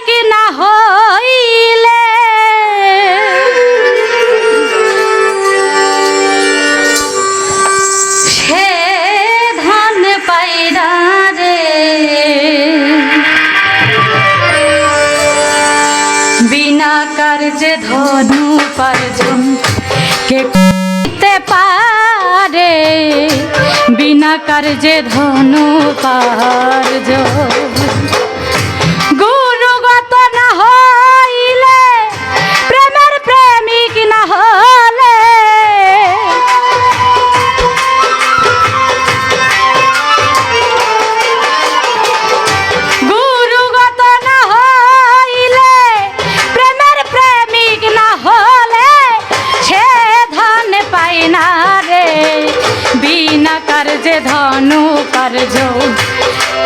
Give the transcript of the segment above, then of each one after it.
প্রেমিক না হইলে। সে ধন পাইরা রে। বিনা কার্যে ধনু পার্জন কে পারে? বিনা কার্যে ধনু পার্জন ধনু কার্য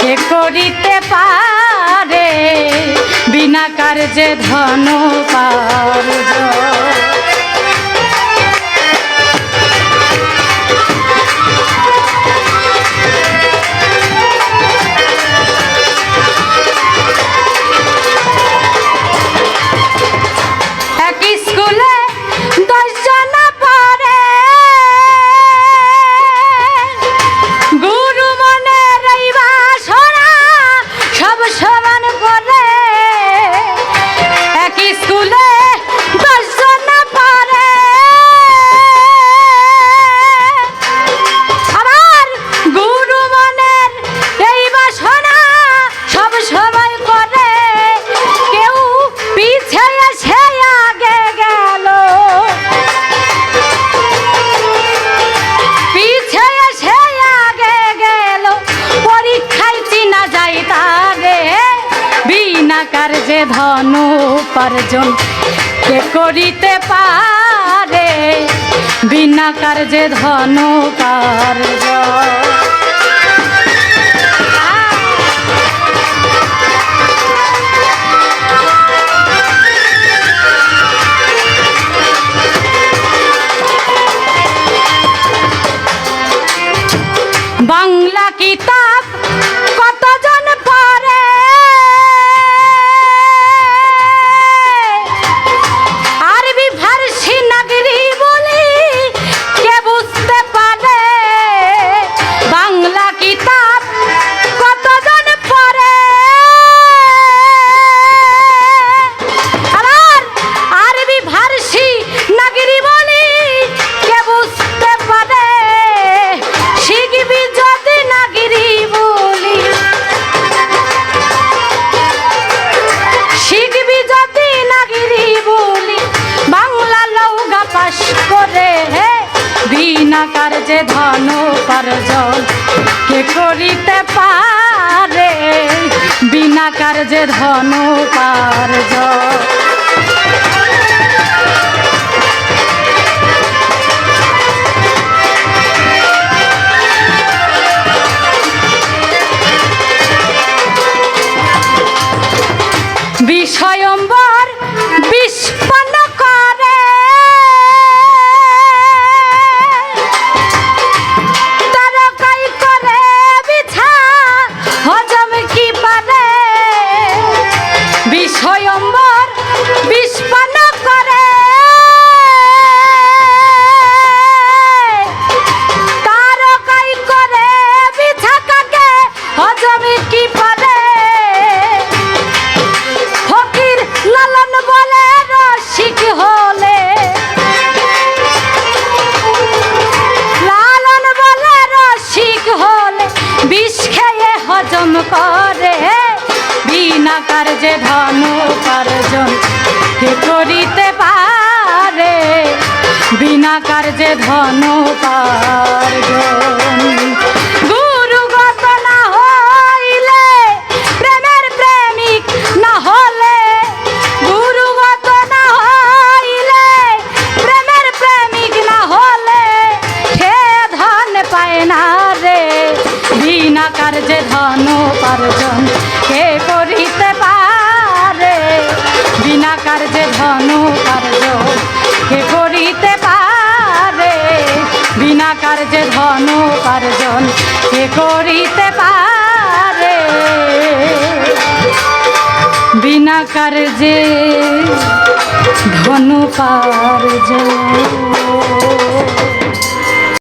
কে করিতে পারে? বিনা কার্যে ধনু কার্য। বিনা কার্যে ধন উপার্জন কে করিতে পারে? বিনা কার্যে ধন কার্য বাংলা কিতাব কার্যে ধন উপার্জন কে করিতে পারে? বিনা কার্যে ধন উপার্জন। বিষয়ম্বর বিস্পন্ন করে বিনা কার্যে ধন উপার্জন। কে করিতে পারে বিনা কার্যে ধন উপার্জন। না রে। বিনা কার্যে ধন উপার্জন? কে করিতে পারে? বিনা কার্যে ধন উপার্জন? কে করিতে পারে? বিনা কার্যে ধন উপার্জন? কে করিতে পারে? বিনা কার্যে ধনু পার্জন